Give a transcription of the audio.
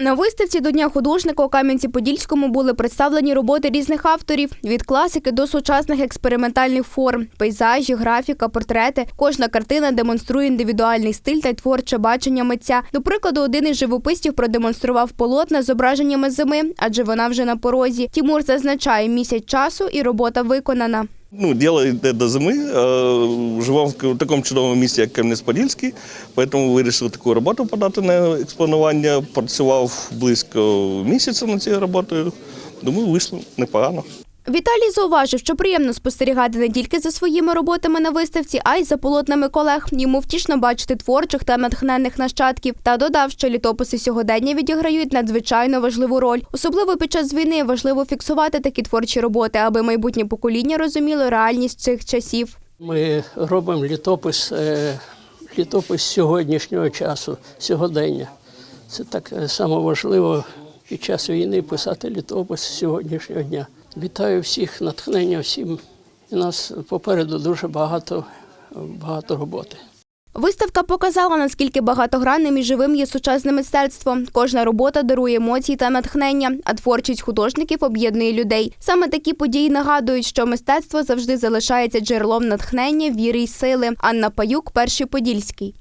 На виставці до Дня художника у Кам'янці-Подільському були представлені роботи різних авторів від класики до сучасних експериментальних форм, пейзажі, графіка, портрети. Кожна картина демонструє індивідуальний стиль та творче бачення митця. До прикладу, один із живописців продемонстрував полотна з зображеннями зими, адже вона вже на порозі. Тімур зазначає місяць часу і робота виконана. Ну, діло йде до зими. Е, Живемо в такому чудовому місті, як Кам'янець-Подільський, тому вирішив таку роботу подати на експонування. Працював близько місяця над цією роботою. Думаю, вийшло непогано. Віталій зауважив, що приємно спостерігати не тільки за своїми роботами на виставці, а й за полотнами колег. Йому втішно бачити творчих та натхненних нащадків. Та додав, що літописи сьогодення відіграють надзвичайно важливу роль. Особливо під час війни важливо фіксувати такі творчі роботи, аби майбутнє покоління розуміло реальність цих часів. Ми робимо літопис, е, літопис сьогоднішнього часу, сьогодення. Це так само важливо під час війни писати літопис сьогоднішнього дня. Вітаю всіх, натхнення всім. У нас попереду дуже багато, багато роботи. Виставка показала, наскільки багатогранним і живим є сучасне мистецтво. Кожна робота дарує емоції та натхнення, а творчість художників об'єднує людей. Саме такі події нагадують, що мистецтво завжди залишається джерелом натхнення, віри й сили. Анна Паюк, перший подільський.